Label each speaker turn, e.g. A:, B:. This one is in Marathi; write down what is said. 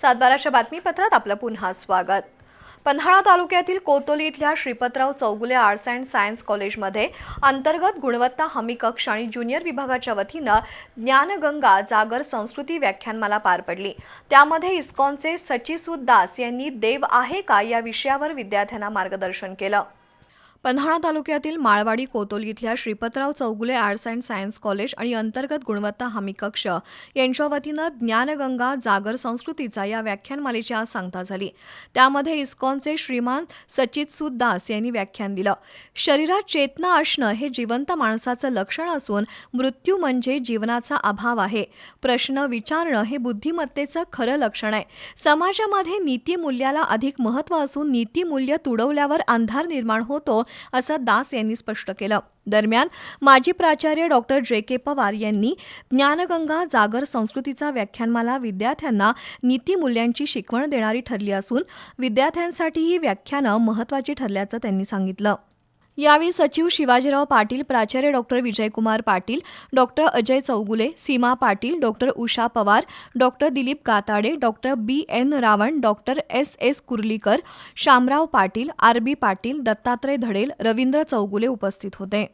A: सातबाराच्या बातमीपत्रात आपलं पुन्हा स्वागत. पन्हाळा तालुक्यातील कोतोली इथल्या Shripatrao Chougule arts and science कॉलेजमध्ये अंतर्गत गुणवत्ता हमी कक्ष आणि ज्युनियर विभागाच्या वतीनं ज्ञानगंगा जागर संस्कृती व्याख्यानमाला पार पडली. त्यामध्ये इस्कॉनचे सचिसूद दास यांनी देव आहे का या विषयावर विद्यार्थ्यांना मार्गदर्शन केलं. पन्हाळा तालुक्यातील माळवाडी कोतोली इथल्या Shripatrao Chougule arts and science college आणि अंतर्गत गुणवत्ता हमी कक्ष यांच्या वतीनं ज्ञानगंगा जागर संस्कृतीचा या व्याख्यानमालेची आज सांगता झाली. त्यामध्ये इस्कॉनचे श्रीमान सचित दास यांनी व्याख्यान दिलं. शरीरात चेतना असणं हे जिवंत माणसाचं लक्षण असून मृत्यू म्हणजे जीवनाचा अभाव आहे. प्रश्न विचारणं हे बुद्धिमत्तेचं खरं लक्षण आहे. समाजामध्ये नीतिमूल्याला अधिक महत्त्व असून नीतिमूल्य तुडवल्यावर अंधार निर्माण होतो असं दास यांनी स्पष्ट केलं. दरम्यान माजी प्राचार्य डॉक्टर जे. के. पवार यांनी ज्ञानगंगा जागर संस्कृतीचा व्याख्यानमाला विद्यार्थ्यांना नीतीमूल्यांची शिकवण देणारी ठरली असून विद्यार्थ्यांसाठी ही व्याख्यानं महत्त्वाची ठरल्याचं त्यांनी सांगितलं. यावेळी सचिव शिवाजीराव पाटील प्राचार्य doctor Vijaykumar Patil doctor Ajay Chougule Seema Patil doctor Usha Pawar doctor Dilip Katade doctor B N Ravan doctor S S Kurlikar Shamrao Patil R B Patil Dattatray Dhadel Ravindra Chougule उपस्थित होते.